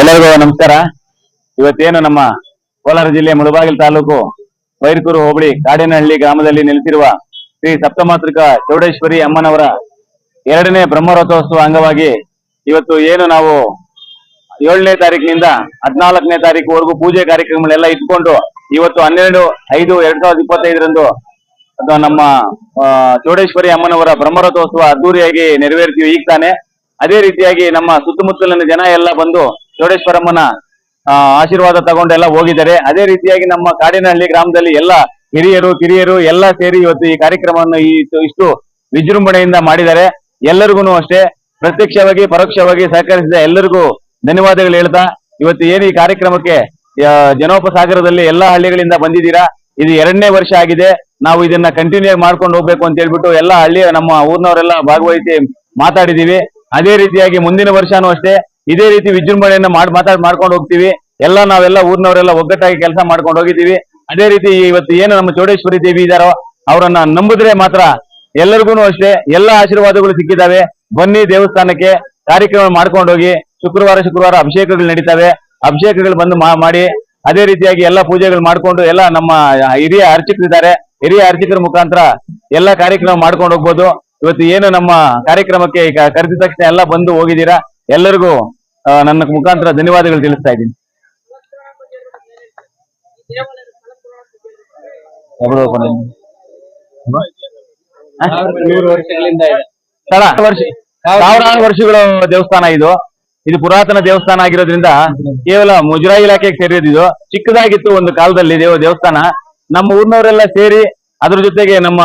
ಎಲ್ಲರಿಗೂ ನಮಸ್ಕಾರ. ಇವತ್ತೇನು ನಮ್ಮ ಕೋಲಾರ ಜಿಲ್ಲೆ ಮುಳಬಾಗಿಲು ತಾಲೂಕು ವೈರಕೂರು ಹೋಬಳಿ ಕಾಡಿನಹಳ್ಳಿ ಗ್ರಾಮದಲ್ಲಿ ನೆಲೆಸಿರುವ ಶ್ರೀ ಸಪ್ತಮಾತೃಕ ಚೌಡೇಶ್ವರಿ ಅಮ್ಮನವರ ಎರಡನೇ ಬ್ರಹ್ಮರಥೋತ್ಸವ ಅಂಗವಾಗಿ ಇವತ್ತು ಏನು ನಾವು ಏಳನೇ ತಾರೀಕಿನಿಂದ ಹದಿನಾಲ್ಕನೇ ತಾರೀಕುವರೆಗೂ ಪೂಜೆ ಕಾರ್ಯಕ್ರಮಗಳೆಲ್ಲ ಇಟ್ಕೊಂಡು ಇವತ್ತು ಹನ್ನೆರಡು, ಐದು, ಎರಡ್ ಸಾವಿರದ ಇಪ್ಪತ್ತೈದರಂದು ಅಥವಾ ನಮ್ಮ ಚೌಡೇಶ್ವರಿ ಅಮ್ಮನವರ ಬ್ರಹ್ಮರಥೋತ್ಸವ ಅದ್ದೂರಿಯಾಗಿ ನೆರವೇರ್ತೀವಿ. ಈಗ ತಾನೆ ಅದೇ ರೀತಿಯಾಗಿ ನಮ್ಮ ಸುತ್ತಮುತ್ತಲಿನ ಜನ ಎಲ್ಲ ಬಂದು ಚೌಡೇಶ್ವರಮ್ಮನ ಆಶೀರ್ವಾದ ತಗೊಂಡೆಲ್ಲ ಹೋಗಿದ್ದಾರೆ. ಅದೇ ರೀತಿಯಾಗಿ ನಮ್ಮ ಕಾಡಿನಹಳ್ಳಿ ಗ್ರಾಮದಲ್ಲಿ ಎಲ್ಲ ಹಿರಿಯರು, ಕಿರಿಯರು ಎಲ್ಲ ಸೇರಿ ಇವತ್ತು ಈ ಕಾರ್ಯಕ್ರಮವನ್ನು ಈ ಇಷ್ಟು ವಿಜೃಂಭಣೆಯಿಂದ ಮಾಡಿದ್ದಾರೆ. ಎಲ್ಲರಿಗೂ ಅಷ್ಟೇ ಪ್ರತ್ಯಕ್ಷವಾಗಿ, ಪರೋಕ್ಷವಾಗಿ ಸಹಕರಿಸಿದ ಎಲ್ಲರಿಗೂ ಧನ್ಯವಾದಗಳು ಹೇಳ್ತಾ, ಇವತ್ತು ಏನು ಈ ಕಾರ್ಯಕ್ರಮಕ್ಕೆ ಜನೋಪಸಾಗರದಲ್ಲಿ ಎಲ್ಲಾ ಹಳ್ಳಿಗಳಿಂದ ಬಂದಿದ್ದೀರಾ? ಇದು ಎರಡನೇ ವರ್ಷ ಆಗಿದೆ. ನಾವು ಇದನ್ನ ಕಂಟಿನ್ಯೂ ಮಾಡ್ಕೊಂಡು ಹೋಗ್ಬೇಕು ಅಂತ ಹೇಳ್ಬಿಟ್ಟು ಎಲ್ಲ ಹಳ್ಳಿಯ ನಮ್ಮ ಊರ್ನವರೆಲ್ಲ ಭಾಗವಹಿಸಿ ಮಾತಾಡಿದೀವಿ ಅದೇ ರೀತಿಯಾಗಿ ಮುಂದಿನ ವರ್ಷನೂ ಅಷ್ಟೇ, ಇದೇ ರೀತಿ ವಿಜೃಂಭಣೆಯನ್ನ ಮಾಡಿ ಮಾತಾಡ್ ಮಾಡ್ಕೊಂಡು ಹೋಗ್ತೀವಿ. ಎಲ್ಲ ನಾವೆಲ್ಲ ಊರಿನವರೆಲ್ಲ ಒಗ್ಗಟ್ಟಾಗಿ ಕೆಲಸ ಮಾಡ್ಕೊಂಡು ಹೋಗಿದ್ದೀವಿ. ಅದೇ ರೀತಿ ಇವತ್ತು ಏನು ನಮ್ಮ ಚೌಡೇಶ್ವರಿ ದೇವಿ ಇದಾರೋ, ಅವರನ್ನ ನಂಬಿದ್ರೆ ಮಾತ್ರ ಎಲ್ಲರಿಗೂ ಅಷ್ಟೇ, ಎಲ್ಲ ಆಶೀರ್ವಾದಗಳು ಸಿಕ್ಕಿದಾವೆ ಬನ್ನಿ ದೇವಸ್ಥಾನಕ್ಕೆ, ಕಾರ್ಯಕ್ರಮ ಮಾಡ್ಕೊಂಡು ಹೋಗಿ, ಶುಕ್ರವಾರ ಶುಕ್ರವಾರ ಅಭಿಷೇಕಗಳು ನಡೀತವೆ. ಅಭಿಷೇಕಗಳು ಬಂದು ಮಾಡಿ, ಅದೇ ರೀತಿಯಾಗಿ ಎಲ್ಲ ಪೂಜೆಗಳು ಮಾಡ್ಕೊಂಡು ಎಲ್ಲ ನಮ್ಮ ಹಿರಿಯ ಅರ್ಚಕರಿದ್ದಾರೆ. ಹಿರಿಯ ಅರ್ಚಕರ ಮುಖಾಂತರ ಎಲ್ಲ ಕಾರ್ಯಕ್ರಮ ಮಾಡ್ಕೊಂಡು ಹೋಗ್ಬೋದು. ಇವತ್ತು ಏನು ನಮ್ಮ ಕಾರ್ಯಕ್ರಮಕ್ಕೆ ಈಗ ಕರೆದ ತಕ್ಷಣ ಎಲ್ಲ ಬಂದು ಹೋಗಿದ್ದೀರಾ? ಎಲ್ಲರಿಗೂ ನನ್ನ ಮುಖಾಂತರ ಧನ್ಯವಾದಗಳು ತಿಳಿಸ್ತಾ ಇದ್ದೀನಿ. ಸಾವಿರಾರು ವರ್ಷಗಳ ದೇವಸ್ಥಾನ ಇದು. ಇದು ಪುರಾತನ ದೇವಸ್ಥಾನ ಆಗಿರೋದ್ರಿಂದ ಕೇವಲ ಮುಜರಾಯಿ ಇಲಾಖೆಗೆ ಸೇರಿದ್ದು ಇದು. ಚಿಕ್ಕದಾಗಿತ್ತು ಒಂದು ಕಾಲದಲ್ಲಿ ದೇವ ದೇವಸ್ಥಾನ. ನಮ್ಮ ಊರಿನವರೆಲ್ಲ ಸೇರಿ ಅದ್ರ ಜೊತೆಗೆ ನಮ್ಮ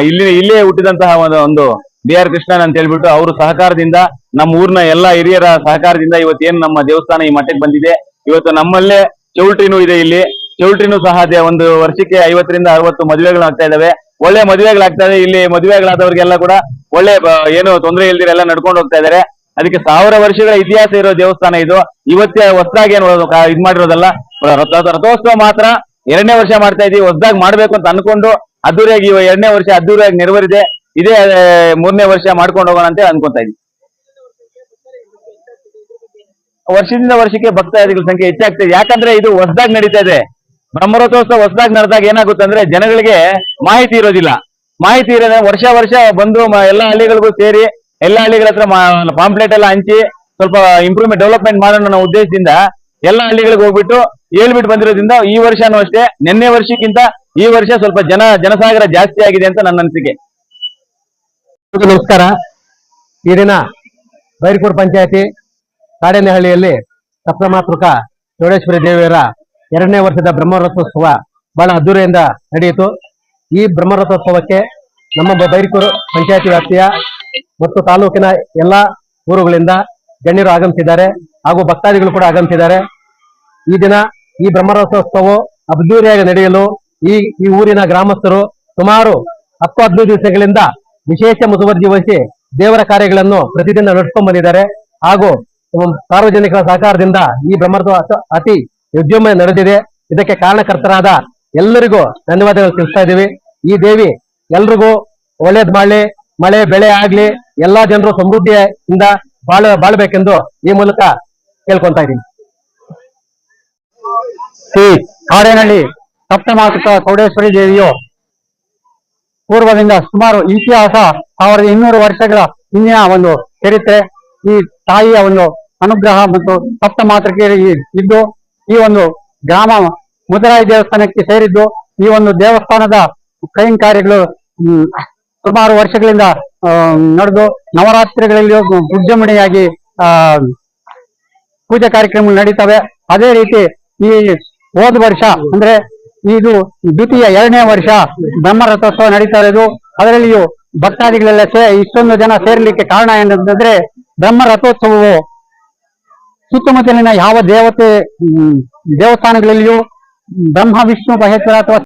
ಇಲ್ಲಿ, ಇಲ್ಲೇ ಹುಟ್ಟಿದಂತಹ ಒಂದು ಬಿ ಆರ್ ಕೃಷ್ಣನ್ ಅಂತ ಹೇಳ್ಬಿಟ್ಟು ಅವರು ಸಹಕಾರದಿಂದ ನಮ್ಮ ಊರಿನ ಎಲ್ಲಾ ಹಿರಿಯರ ಸಹಕಾರದಿಂದ ಇವತ್ತೇನು ನಮ್ಮ ದೇವಸ್ಥಾನ ಈ ಮಟ್ಟಕ್ಕೆ ಬಂದಿದೆ. ಇವತ್ತು ನಮ್ಮಲ್ಲೇ ಚೌಲ್ಟ್ರಿನೂ ಇದೆ ಇಲ್ಲಿ. ಚೌಲ್ಟ್ರಿನೂ ಸಹ ಒಂದು ವರ್ಷಕ್ಕೆ ಐವತ್ತರಿಂದ ಅರವತ್ತು ಮದುವೆಗಳು ಆಗ್ತಾ ಇದಾವೆ. ಒಳ್ಳೆ ಮದುವೆಗಳಾಗ್ತಾ ಇದೆ ಇಲ್ಲಿ ಮದುವೆಗಳಾದವ್ರಿಗೆಲ್ಲ ಕೂಡ ಒಳ್ಳೆ ಏನು ತೊಂದರೆ ಇಲ್ದಿರೆಲ್ಲ ನಡ್ಕೊಂಡು ಹೋಗ್ತಾ ಇದಾರೆ. ಅದಕ್ಕೆ ಸಾವಿರ ವರ್ಷಗಳ ಇತಿಹಾಸ ಇರೋ ದೇವಸ್ಥಾನ ಇದು. ಇವತ್ತೇ ಹೊಸದಾಗಿ ಏನು ಇದ್ ಮಾಡಿರೋದಲ್ಲ. ರಥ- ರಥೋತ್ಸವ ಮಾತ್ರ ಎರಡನೇ ವರ್ಷ ಮಾಡ್ತಾ ಇದೀವಿ ಹೊಸದಾಗಿ ಮಾಡ್ಬೇಕು ಅಂತ ಅನ್ಕೊಂಡು ಅದ್ದೂರಿಯಾಗಿ ಇವ ಎರಡನೇ ವರ್ಷ ಅದ್ದೂರಿಯಾಗಿ ನೆರವೇರಿದೆ. ಇದೇ ಮೂರನೇ ವರ್ಷ ಮಾಡ್ಕೊಂಡು ಹೋಗೋಣ ಅಂತ ಅನ್ಕೊಂತಾ ಇದೀವಿ ವರ್ಷದಿಂದ ವರ್ಷಕ್ಕೆ ಭಕ್ತಾದಿಗಳ ಸಂಖ್ಯೆ ಹೆಚ್ಚಾಗ್ತಾ ಇದೆ. ಯಾಕಂದ್ರೆ ಇದು ಹೊಸದಾಗಿ ನಡೀತಾ ಇದೆ. ಬ್ರಹ್ಮರಥೋತ್ಸವ ಹೊಸದಾಗಿ ನಡೆದಾಗ ಏನಾಗುತ್ತೆ ಅಂದ್ರೆ ಜನಗಳಿಗೆ ಮಾಹಿತಿ ಇರೋದಿಲ್ಲ. ಮಾಹಿತಿ ಇರೋದ್ರೆ ವರ್ಷ ವರ್ಷ ಬಂದು ಎಲ್ಲಾ ಹಳ್ಳಿಗಳಿಗೂ ಸೇರಿ ಎಲ್ಲಾ ಹಳ್ಳಿಗಳ ಹತ್ರ ಪಾಂಪ್ಲೆಟ್ ಎಲ್ಲ ಹಂಚಿ ಸ್ವಲ್ಪ ಇಂಪ್ರೂವ್ಮೆಂಟ್ ಡೆವಲಪ್ಮೆಂಟ್ ಮಾಡೋಣ ಉದ್ದೇಶದಿಂದ ಎಲ್ಲ ಹಳ್ಳಿಗಳಿಗೆ ಹೋಗ್ಬಿಟ್ಟು ಹೇಳ್ಬಿಟ್ಟು ಬಂದಿರೋದ್ರಿಂದ ಈ ವರ್ಷನೂ ಅಷ್ಟೇ. ನಿನ್ನೆ ವರ್ಷಕ್ಕಿಂತ ಈ ವರ್ಷ ಸ್ವಲ್ಪ ಜನ, ಜನಸಾಗರ ಜಾಸ್ತಿ ಆಗಿದೆ ಅಂತ ನನ್ನ ಅನಿಸಿಕೆ. ನಮಸ್ಕಾರ. ಈ ದಿನ ಬೈರ್ಕೂರ್ ಪಂಚಾಯತಿ ಕಾಡೇನಹಳ್ಳಿಯಲ್ಲಿ ಸಪ್ತಮಾತೃಕ ಚೌಡೇಶ್ವರಿ ದೇವಿಯರ ಎರಡನೇ ವರ್ಷದ ಬ್ರಹ್ಮರಥೋತ್ಸವ ಬಹಳ ಅದ್ದೂರಿಯಿಂದ ನಡೆಯಿತು. ಈ ಬ್ರಹ್ಮರಥೋತ್ಸವಕ್ಕೆ ನಮ್ಮ ಬೈರಕೂರು ಪಂಚಾಯತಿ ವ್ಯಾಪ್ತಿಯ ಮತ್ತು ತಾಲೂಕಿನ ಎಲ್ಲಾ ಊರುಗಳಿಂದ ಗಣ್ಯರು ಆಗಮಿಸಿದ್ದಾರೆ. ಹಾಗೂ ಭಕ್ತಾದಿಗಳು ಕೂಡ ಆಗಮಿಸಿದ್ದಾರೆ. ಈ ದಿನ ಈ ಬ್ರಹ್ಮರಥೋತ್ಸವವು ಅದ್ದೂರಿಯಾಗಿ ನಡೆಯಲು ಈ ಈ ಊರಿನ ಗ್ರಾಮಸ್ಥರು ಸುಮಾರು ಹತ್ತು ಹದಿನೈದು ದಿವಸಗಳಿಂದ ವಿಶೇಷ ಮುತುವರ್ಜಿ ವಹಿಸಿ ದೇವರ ಕಾರ್ಯಗಳನ್ನು ಪ್ರತಿದಿನ ನಡೆಸ್ಕೊಂಡು ಬಂದಿದ್ದಾರೆ. ಹಾಗೂ ಸಾರ್ವಜನಿಕರ ಸಹಕಾರದಿಂದ ಈ ಬ್ರಹ್ಮರಥ ಅತಿ ಉದ್ಯಮ ನಡೆದಿದೆ. ಇದಕ್ಕೆ ಕಾರಣಕರ್ತರಾದ ಎಲ್ಲರಿಗೂ ಧನ್ಯವಾದಗಳು ತಿಳಿಸ್ತಾ ಇದ್ದೀವಿ. ಈ ದೇವಿ ಎಲ್ರಿಗೂ ಒಳ್ಳೇದ್ ಮಾಡಲಿ, ಮಳೆ, ಬೆಳೆ ಆಗ್ಲಿ, ಎಲ್ಲಾ ಜನರು ಸಮೃದ್ಧಿಯಿಂದ ಬಾಳ, ಬಾಳ್ಬೇಕೆಂದು ಈ ಮೂಲಕ ಕೇಳ್ಕೊಂತಾ ಇದ್ದೀನಿ. ಶ್ರೀ ಕಾಡೇನಹಳ್ಳಿ ಸಪ್ತಮಾತೃಕ ಚೌಡೇಶ್ವರಿ ದೇವಿಯು ಪೂರ್ವದಿಂದ ಸುಮಾರು ಇತಿಹಾಸ ಸಾವಿರದ ಇನ್ನೂರು ವರ್ಷಗಳ ಹಿಂದಿನ ಒಂದು ಚರಿತ್ರೆ, ಈ ತಾಯಿಯ ಒಂದು ಅನುಗ್ರಹ ಮತ್ತು ಸಪ್ತ ಮಾತೃಕೆ ಇದ್ದು, ಈ ಒಂದು ಗ್ರಾಮ ಮುದರಾಯಿ ದೇವಸ್ಥಾನಕ್ಕೆ ಸೇರಿದ್ದು, ಈ ಒಂದು ದೇವಸ್ಥಾನದ ಕೈಂಕಾರ್ಯಗಳು ಕಾರ್ಯಗಳು ಸುಮಾರು ವರ್ಷಗಳಿಂದ ನಡೆದು ನವರಾತ್ರಿಗಳಲ್ಲಿ ಆ ಪೂಜಾ ಕಾರ್ಯಕ್ರಮಗಳು ನಡೀತವೆ. ಅದೇ ರೀತಿ ಈ ಹೋದ ವರ್ಷ ಅಂದ್ರೆ ಇದು ದ್ವಿತೀಯ, ಎರಡನೇ ವರ್ಷ ಬ್ರಹ್ಮರಥೋತ್ಸವ ನಡೀತಾ ಇರೋದು. ಅದರಲ್ಲಿಯೂ ಭಕ್ತಾದಿಗಳೆಲ್ಲ ಸೇ, ಇಷ್ಟೊಂದು ಜನ ಸೇರ್ಲಿಕ್ಕೆ ಕಾರಣ ಏನಂತಂದ್ರೆ ಬ್ರಹ್ಮರಥೋತ್ಸವವು ಸುತ್ತಮುತ್ತಲಿನ ಯಾವ ದೇವತೆ ದೇವಸ್ಥಾನಗಳಲ್ಲಿಯೂ ಬ್ರಹ್ಮ, ವಿಷ್ಣು, ಮಹೇಶ್ವರ ಅಥವಾ